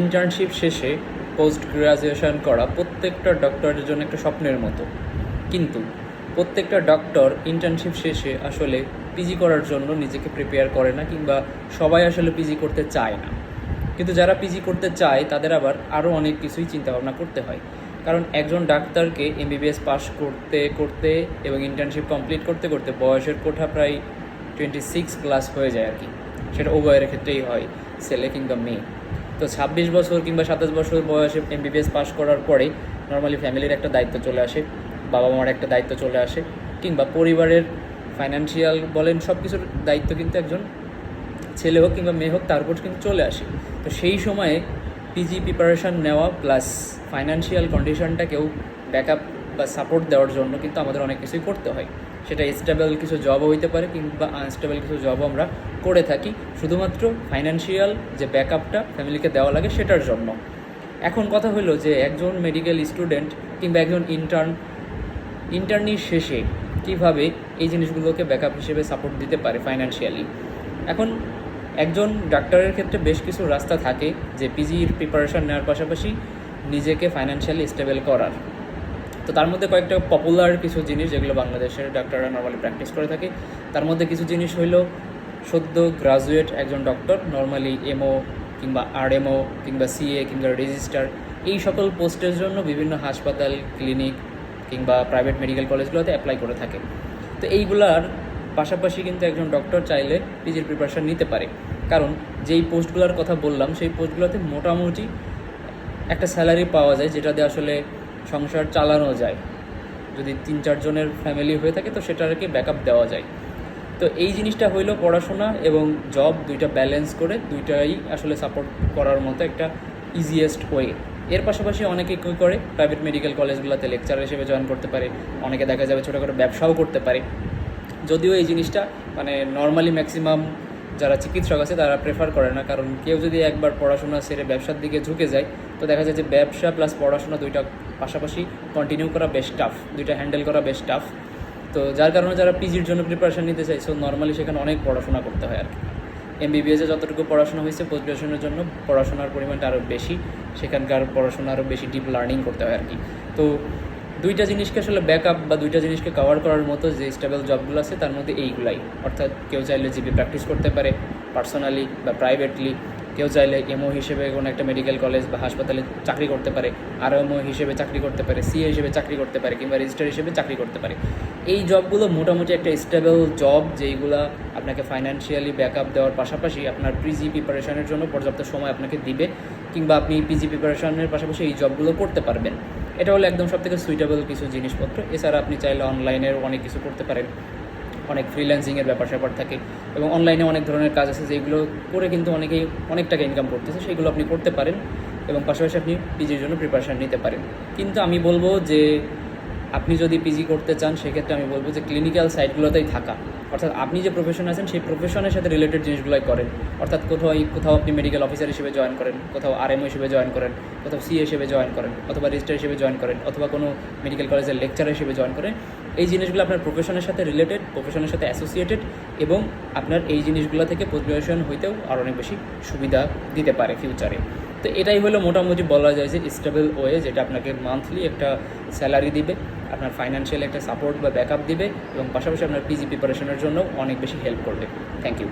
Internship শেষে post graduation করা প্রত্যেকটা ডক্টরের জন্য একটা স্বপ্নের মতো। কিন্তু প্রত্যেকটা ডক্টর ইন্টার্নশিপ শেষে আসলে পিজি করার জন্য নিজেকে প্রিপেয়ার করে না কিংবা সবাই আসলে পিজি করতে চায় না। কিন্তু যারা পিজি করতে চায়, তাদের আবার আরও অনেক কিছুই চিন্তাভাবনা করতে হয়। কারণ একজন ডাক্তারকে এমবিবিএস পাস করতে করতে এবং ইন্টার্নশিপ কমপ্লিট করতে করতে বয়সের কোঠা প্রায় টোয়েন্টি সিক্স প্লাস হয়ে যায় আর কি। সেটা উভয়ের ক্ষেত্রেই হয়, ছেলে কিংবা মেয়ে। তো ছাব্বিশ বছর কিংবা সাতাশ বছর বয়সে এমবিবিএস পাশ করার পরেই নর্মালি ফ্যামিলির একটা দায়িত্ব চলে আসে বাবা মার একটা দায়িত্ব চলে আসে, কিংবা পরিবারের ফাইন্যান্সিয়াল বলেন সব কিছুর দায়িত্ব কিন্তু একজন ছেলে হোক কিংবা মেয়ে হোক, তার উপর কিন্তু চলে আসে। তো সেই সময়ে পিজি প্রিপারেশান নেওয়া প্লাস ফাইন্যান্সিয়াল কন্ডিশনটাকেও ব্যাকআপ বা সাপোর্ট দেওয়ার জন্য কিন্তু আমাদের অনেক কিছুই করতে হয়। সেটা স্টেবল কিছু জবও হইতে পারে কিংবা আনস্টেবল কিছু জবও আমরা করে থাকি। শুধুমাত্র ফাইন্যান্সিয়াল যে ব্যাকআপটা ফ্যামিলিকে দেওয়া লাগে সেটার জন্য। এখন কথা হলো যে একজন মেডিকেল স্টুডেন্ট কিংবা একজন ইন্টার্ন ইন্টার্নির শেষে কীভাবে এই জিনিসগুলোকে ব্যাকআপ হিসেবে সাপোর্ট দিতে পারে ফাইন্যান্সিয়ালি এখন একজন ডাক্তারের ক্ষেত্রে বেশ কিছু রাস্তা থাকে যে পিজির প্রিপারেশন নেওয়ার পাশাপাশি নিজেকে ফাইন্যান্সিয়ালি স্টেবল করার। তো তার মধ্যে কয়েকটা পপুলার কিছু জিনিস যেগুলো বাংলাদেশের ডাক্তাররা নর্মালি প্র্যাকটিস করে থাকে। তার মধ্যে কিছু জিনিস হইল, সদ্য গ্রাজুয়েট একজন ডক্টর নর্মালি এমও কিংবা আরএমও কিংবা সিএ কিংবা রেজিস্টার এই সকল পোস্টের জন্য বিভিন্ন হাসপাতাল ক্লিনিক কিংবা প্রাইভেট মেডিকেল কলেজগুলোতে অ্যাপ্লাই করে থাকে। তো এইগুলার পাশাপাশি কিন্তু একজন ডক্টর চাইলে পিজির প্রিপারেশান নিতে পারে। কারণ যেই পোস্টগুলোর কথা বললাম, সেই পোস্টগুলোতে মোটামুটি একটা স্যালারি পাওয়া যায় যেটা দিয়ে আসলে সংসার চালানো যায়। যদি তিন চারজনের ফ্যামিলি হয়ে থাকে, তো সেটাকে ব্যাকআপ দেওয়া যায়। তো এই জিনিসটা হইল পড়াশোনা এবং জব দুইটা ব্যালেন্স করে, দুইটাই আসলে সাপোর্ট করার মতো একটা ইজিয়েস্ট ওয়ে এর পাশাপাশি অনেকে কী করে প্রাইভেট মেডিকেল কলেজগুলোতে লেকচার হিসেবে জয়েন করতে পারে, অনেকে দেখা যাবে ছোটো করে ব্যবসাও করতে পারে। যদিও এই জিনিসটা মানে নর্মালি ম্যাক্সিমাম যারা চিকিৎসক আছে, তারা প্রেফার করে না। কারণ কেউ যদি একবার পড়াশোনা সেরে ব্যবসার দিকে ঝুঁকে যায় তো দেখা যায় যে ব্যবসা প্লাস পড়াশোনা দুইটা পাশাপাশি কন্টিনিউ করা বেশ টাফ দুইটা হ্যান্ডেল করা বেশ টাফ তো যার কারণে যারা পিজির জন্য প্রিপারেশান নিতে চাই সো নর্মালি সেখানে অনেক পড়াশোনা করতে হয় আর কি। এমবিবিএসে যতটুকু পড়াশোনা হয়েছে পোস্ট গ্রাজুয়েশনের জন্য পড়াশোনার পরিমাণটা আরও বেশি, সেখানকার পড়াশোনা আরও বেশি ডিপ লার্নিং করতে হয় আর কি। তো দুইটা জিনিসকে আসলে ব্যাকআপ বা দুইটা জিনিসকে কভার করার মতো যে স্টেবল জবগুলো আছে, তার মধ্যে এইগুলাই। অর্থাৎ কেউ চাইলে জিপি প্র্যাকটিস করতে পারে পার্সোনালি বা প্রাইভেটলি কেউ চাইলে এমও হিসেবে কোনো একটা মেডিকেল কলেজ বা হাসপাতালে চাকরি করতে পারে আর এমও হিসেবে চাকরি করতে পারে সিএ হিসেবে চাকরি করতে পারে কিংবা রেজিস্টার হিসেবে চাকরি করতে পারে। এই জবগুলো মোটামুটি একটা স্টেবল জব যেইগুলো আপনাকে ফাইন্যান্সিয়ালি ব্যাকআপ দেওয়ার পাশাপাশি আপনার পিজি প্রিপারেশনের জন্য পর্যাপ্ত সময় আপনাকে দিবে কিংবা আপনি পিজি প্রিপারেশনের পাশাপাশি এই জবগুলো করতে পারবেন। এটা হলো একদম সব থেকে সুইটেবল কিছু জিনিসপত্র। এছাড়া আপনি চাইলে অনলাইনের অনেক কিছু করতে পারেন। অনেক ফ্রিল্যান্সিংয়ের ব্যাপার স্যাপার থাকে এবং অনলাইনে অনেক ধরনের কাজ আছে যেগুলো করে কিন্তু অনেকেই অনেক টাকা ইনকাম করতেছে, সেগুলো আপনি করতে পারেন এবং পাশাপাশি আপনি পিজির জন্য প্রিপারেশান নিতে পারেন। কিন্তু আমি বলব যে আপনি যদি পিজি করতে চান, সেক্ষেত্রে আমি বলব যে ক্লিনিক্যাল সাইটগুলোতেই থাকা। অর্থাৎ আপনি যে প্রফেশন আছেন, সেই প্রফেশনের সাথে রিলেটেড জিনিসগুলোই করেন। অর্থাৎ কোথাও কোথাও আপনি মেডিকেল অফিসার হিসেবে জয়েন করেন, কোথাও আরএমও হিসেবে জয়েন করেন, কোথাও সি হিসেবে জয়েন করেন, অথবা রেজিস্টার হিসেবে জয়েন করেন, অথবা কোনো মেডিকেল কলেজের লেকচার হিসেবে জয়েন করেন। এই জিনিসগুলো আপনার প্রফেশনের সাথে রিলেটেড প্রফেশনের সাথে অ্যাসোসিয়েটেড এবং আপনার এই জিনিসগুলো থেকে গ্রাজুয়েশন হইতেও আরও অনেক বেশি সুবিধা দিতে পারে ফিউচারে তো এটাই হলো মোটামুটি বলা যায় যে স্টেবল ওয়ে যেটা আপনাকে মান্থলি একটা স্যালারি দিবে, আপনার ফাইন্যান্সিয়াল একটা সাপোর্ট বা ব্যাকআপ দিবে এবং পাশাপাশি আপনার পিজি প্রিপারেশনের জন্য অনেক বেশি হেল্প করবে। Thank you